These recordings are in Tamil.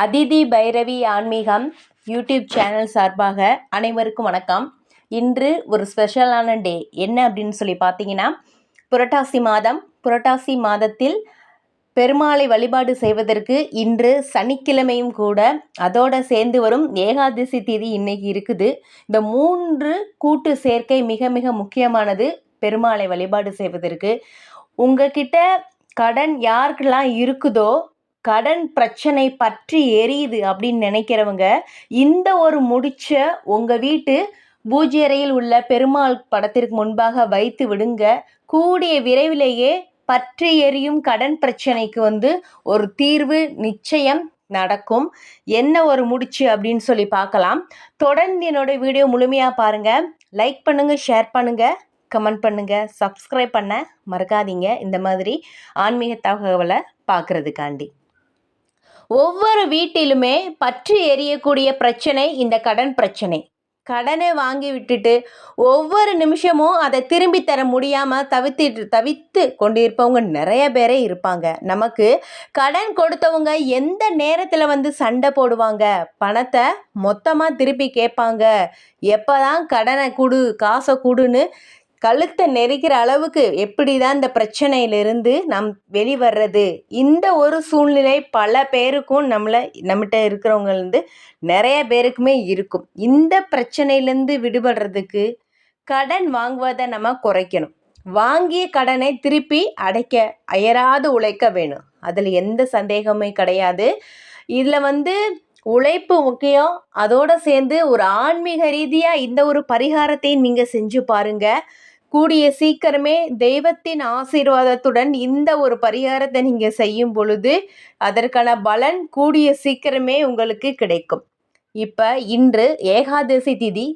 அதிதி பைரவி ஆன்மீகம் யூடியூப் சேனல் சார்பாக அனைவருக்கும் வணக்கம். இன்று ஒரு ஸ்பெஷலான டே. என்ன அப்படின்னு சொல்லி பார்த்தீங்கன்னா புரட்டாசி மாதம். புரட்டாசி மாதத்தில் பெருமாளை வழிபாடு செய்வதற்கு இன்று சனிக்கிழமையும் கூட அதோட சேர்ந்து வரும் ஏகாதசி தேதி இன்னைக்கு இருக்குது. இந்த மூன்று கூட்டு சேர்க்கை மிக மிக முக்கியமானது பெருமாளை வழிபாடு செய்வதற்கு. உங்ககிட்ட கடன் யாருக்கெல்லாம் இருக்குதோ கடன் பிரச்சனை பற்றி எரியுது அப்படின்னு நினைக்கிறவங்க இந்த ஒரு முடிச்ச உங்கள் வீட்டு பூஜை அறையில் உள்ள பெருமாள் படத்திற்கு முன்பாக வைத்து விடுங்க. கூடிய விரைவிலேயே பற்றி எரியும் கடன் பிரச்சனைக்கு வந்து ஒரு தீர்வு நிச்சயம் நடக்கும். என்ன ஒரு முடிச்சு அப்படின்னு சொல்லி பார்க்கலாம். தொடர்ந்து என்னோட வீடியோ முழுமையாக பாருங்கள் லைக் பண்ணுங்கள் ஷேர் பண்ணுங்கள் கமெண்ட் பண்ணுங்கள் சப்ஸ்கிரைப் பண்ண மறக்காதீங்க. இந்த மாதிரி ஆன்மீக தகவலை பார்க்குறதுக்காண்டி. ஒவ்வொரு வீட்டிலுமே பற்றி எரியக்கூடிய பிரச்சனை இந்த கடன் பிரச்சனை. கடனை வாங்கி விட்டுட்டு ஒவ்வொரு நிமிஷமும் அதை திரும்பி தர முடியாமல் தவித்து தவித்து கொண்டிருப்பவங்க நிறைய பேரே இருப்பாங்க. நமக்கு கடன் கொடுத்தவங்க எந்த நேரத்தில் வந்து சண்டை போடுவாங்க? பணத்தை மொத்தமாக திருப்பி கேட்பாங்க. எப்போ தான் கடனை கொடு காசை கொடுன்னு கழுத்தை நெரிக்கிற அளவுக்கு எப்படி தான் இந்த பிரச்சனையிலிருந்து நம் வெளிவர்றது? இந்த ஒரு சூழ்நிலை பல பேருக்கும் நம்மளை நம்மகிட்ட இருக்கிறவங்கலேருந்து நிறைய பேருக்குமே இருக்கும். இந்த பிரச்சனையிலேருந்து விடுபடுறதுக்கு கடன் வாங்குவதை நம்ம குறைக்கணும். வாங்கிய கடனை திருப்பி அடைக்க அயராது உழைக்க வேணும். அதில் எந்த சந்தேகமே கிடையாது. இதில் வந்து உழைப்பு முக்கியம். அதோடு சேர்ந்து ஒரு ஆன்மீக ரீதியாக இந்த ஒரு பரிகாரத்தை நீங்கள் செஞ்சு பாருங்கள் கூடிய சீக்கிரமே தெய்வத்தின் ஆசீர்வாதத்துடன் இந்த ஒரு பரிகாரத்தை நீங்கள் செய்யும் பொழுது அதற்கான பலன் கூடிய சீக்கிரமே உங்களுக்கு கிடைக்கும். இப்போ இன்று ஏகாதசி திதி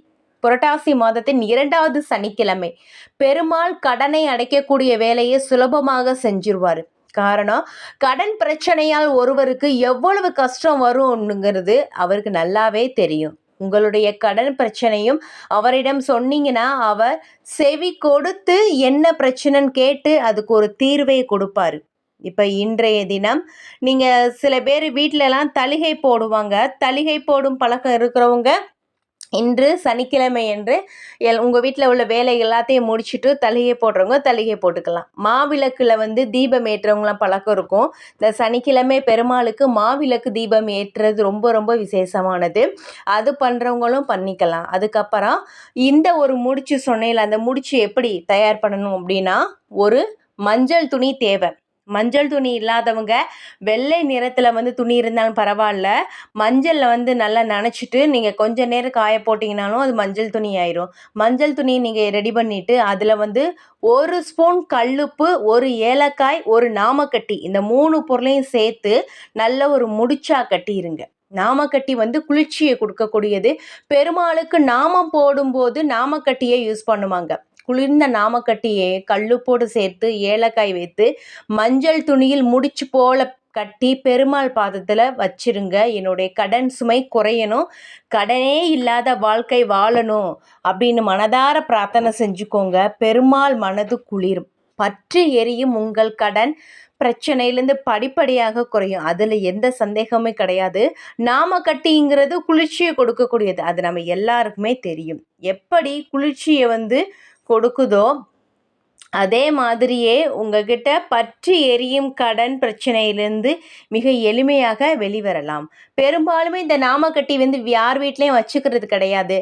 புரட்டாசி மாதத்தின் இரண்டாவது சனிக்கிழமை. பெருமாள் கடனை அடைக்கக்கூடிய வேலையை சுலபமாக செஞ்சிருவார். காரணம் கடன் பிரச்சனையால் ஒருவருக்கு எவ்வளவு கஷ்டம் வரும்னுங்கிறது அவருக்கு நல்லாவே தெரியும். உங்களுடைய கடன் பிரச்சனையும் அவரிடம் சொன்னீங்கன்னா அவர் செவி கொடுத்து என்ன பிரச்சனைன்னு கேட்டு அதுக்கு ஒரு தீர்வை கொடுப்பாரு. இப்போ இன்றைய தினம் நீங்கள் சில பேர் வீட்டிலலாம் தலிகை போடுவாங்க. தலிகை போடும் பழக்கம் இருக்கிறவங்க இன்று சனிக்கிழமை என்று எல் உங்கள் வீட்டில் உள்ள வேலை எல்லாத்தையும் முடிச்சுட்டு தலையை போடுறவங்க தலையை போட்டுக்கலாம். மாவிளக்கில் வந்து தீபம் ஏற்றுறவங்களாம் பழக்கம் இருக்கும். இந்த சனிக்கிழமை பெருமாளுக்கு மாவிளக்கு தீபம் ஏற்றுறது ரொம்ப ரொம்ப விசேஷமானது. அது பண்ணுறவங்களும் பண்ணிக்கலாம். அதுக்கப்புறம் இந்த ஒரு முடிச்சு சொன்னேன் அந்த முடிச்சு எப்படி தயார் பண்ணணும் அப்படின்னா ஒரு மஞ்சள் துணி தேவை. மஞ்சள் துணி இல்லாதவங்க வெள்ளை நிறத்தில் வந்து துணி இருந்தாலும் பரவாயில்ல. மஞ்சளில் வந்து நல்லா நனைச்சிட்டு நீங்கள் கொஞ்சம் நேரம் காய போட்டிங்கனாலும் அது மஞ்சள் துணி ஆயிரும். மஞ்சள் துணி நீங்கள் ரெடி பண்ணிவிட்டு அதில் வந்து ஒரு ஸ்பூன் கல்லுப்பு ஒரு ஏலக்காய் ஒரு நாமக்கட்டி இந்த மூணு பொருளையும் சேர்த்து நல்ல ஒரு முடிச்சா கட்டிடுங்க நாமக்கட்டி வந்து குளிர்ச்சியை கொடுக்கக்கூடியது. பெருமாளுக்கு நாமம் போடும்போது நாமக்கட்டியை யூஸ் பண்ணுவாங்க. குளிர்ந்த நாமக்கட்டியை கல்லுப்போடு சேர்த்து ஏலக்காய் வைத்து மஞ்சள் துணியில் முடிச்சு போல கட்டி பெருமாள் பாதத்தில் வச்சிருங்க. என்னுடைய கடன் சுமை குறையணும். கடனே இல்லாத வாழ்க்கை வாழணும் அப்படின்னு மனதார பிரார்த்தனை செஞ்சுக்கோங்க. பெருமாள் மனது குளிரும். பற்று எரியும் உங்கள் கடன் பிரச்சனையிலேருந்து படிப்படியாக குறையும். அதில் எந்த சந்தேகமே கிடையாது. நாம கட்டிங்கிறது குளிர்ச்சியை கொடுக்கக்கூடியது. அது நம்ம எல்லாருக்குமே தெரியும். எப்படி குளிர்ச்சியை வந்து கொடுக்குதோ அதே மாதிரியே உங்ககிட்ட பற்றி எரியும் கடன் பிரச்சனையிலேருந்து மிக எளிமையாக வெளிவரலாம். பெரும்பாலுமே இந்த நாமக்கட்டி வந்து யார் வீட்லேயும் வச்சுக்கிறது கிடையாது.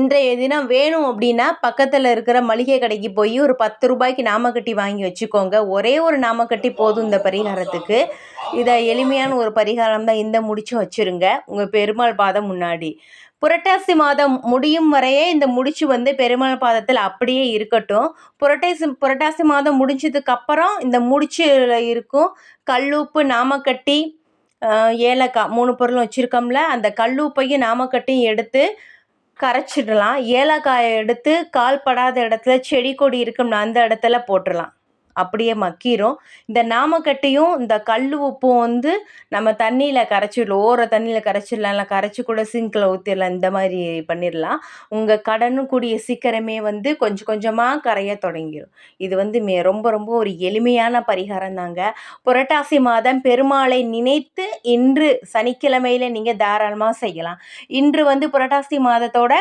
இன்றைய தினம் வேணும் அப்படின்னா பக்கத்தில் இருக்கிற மளிகை கடைக்கு போய் ஒரு பத்து ரூபாய்க்கு நாமக்கட்டி வாங்கி வச்சுக்கோங்க. ஒரே ஒரு நாமக்கட்டி போதும் இந்த பரிகாரத்துக்கு. இதை எளிமையான ஒரு பரிகாரம் தான் இந்த முடிச்சு வச்சுருங்க. உங்கள் பெருமாள் பாதம் முன்னாடி. புரட்டாசி மாதம் முடியும் வரையே இந்த முடிச்சு வந்து பெருமாள் பாதத்தில் அப்படியே இருக்கட்டும். புரட்டாசி புரட்டாசி மாதம் முடிஞ்சதுக்கு அப்புறம் இந்த முடிச்சில் இருக்கும் கல்லூப்பு நாமக்கட்டி ஏலக்காய் மூணு பொருளும் வச்சுருக்கோம்ல அந்த கல்லூப்பையும் நாமக்கட்டியும் எடுத்து கரைச்சிடலாம். ஏலக்காயை எடுத்து கால் படாத இடத்துல செடி கொடி இருக்கும்ல அந்த இடத்துல போட்டுடலாம். அப்படியே மக்கிரும். இந்த நாமக்கட்டையும் இந்த கல் உப்பும் வந்து நம்ம தண்ணியில் கரைச்சிடலாம் ஓர தண்ணியில் கரைச்சிடலாம் இல்லை கரைச்சி கூட சிங்கில் ஊற்றிடலாம் இந்த மாதிரி பண்ணிடலாம். உங்கள் கடனும் கூடிய சீக்கிரமே வந்து கொஞ்சம் கொஞ்சமாக கரைய தொடங்கிடும் இது வந்து மே ரொம்ப ரொம்ப ஒரு எளிமையான பரிகாரம் தாங்க. புரட்டாசி மாதம் பெருமாளை நினைத்து இன்று சனிக்கிழமையில் நீங்கள் தாராளமாக செய்யலாம். இன்று வந்து புரட்டாசி மாதத்தோட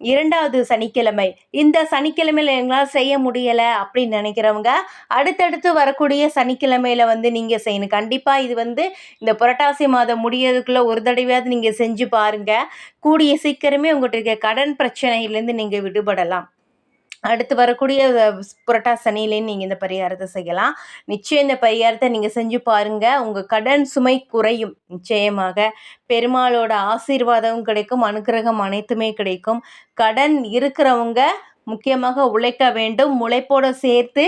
இரண்டாவது சனிக்கிழமை. இந்த சனிக்கிழமையில் எங்களால் செய்ய முடியலை அப்படின்னு நினைக்கிறவங்க அடுத்தடுத்து வரக்கூடிய சனிக்கிழமையில் வந்து நீங்கள் செய்யணும். கண்டிப்பாக இது வந்து இந்த புரட்டாசி மாதம் முடியறதுக்குள்ளே ஒரு தடவையாவது நீங்கள் செஞ்சு பாருங்கள் கூடிய சீக்கிரமே உங்கள்கிட்ட இருக்க கடன் பிரச்சனையிலேருந்து நீங்கள் விடுபடலாம். அடுத்து வரக்கூடிய புரட்டா புரட்டாசி நீங்கள் இந்த பரிகாரத்தை செய்யலாம். நிச்சயம் இந்த பரிகாரத்தை நீங்கள் செஞ்சு பாருங்கள் உங்கள் கடன் சுமை குறையும். நிச்சயமாக பெருமாளோட ஆசீர்வாதமும் கிடைக்கும். அனுக்கிரகம் அனைத்துமே கிடைக்கும். கடன் இருக்கிறவங்க முக்கியமாக உழைக்க வேண்டும். உழைப்போடு சேர்த்து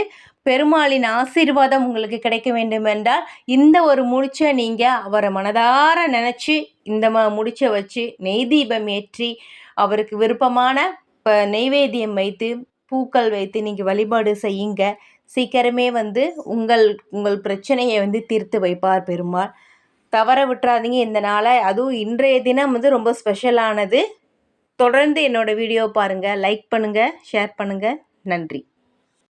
பெருமாளின் ஆசீர்வாதம் உங்களுக்கு கிடைக்க வேண்டும் என்றால் இந்த ஒரு முடிச்சை நீங்கள் அவரை மனதார நினச்சி இந்த ம முடிச்சை வச்சு நெய் தீபம் ஏற்றி அவருக்கு விருப்பமான இப்போ நெய்வேத்தியம் வைத்து பூக்கள் வைத்து நீங்கள் வழிபாடு செய்யுங்க. சீக்கிரமே வந்து உங்கள் உங்கள் பிரச்சனையை வந்து தீர்த்து வைப்பார் பெருமாள். தவற விட்டுறாதீங்க. இந்த நாளை அதுவும் இன்றைய தினம் வந்து ரொம்ப ஸ்பெஷலானது. தொடர்ந்து என்னோடய வீடியோ பாருங்கள் லைக் பண்ணுங்கள் ஷேர் பண்ணுங்கள் நன்றி.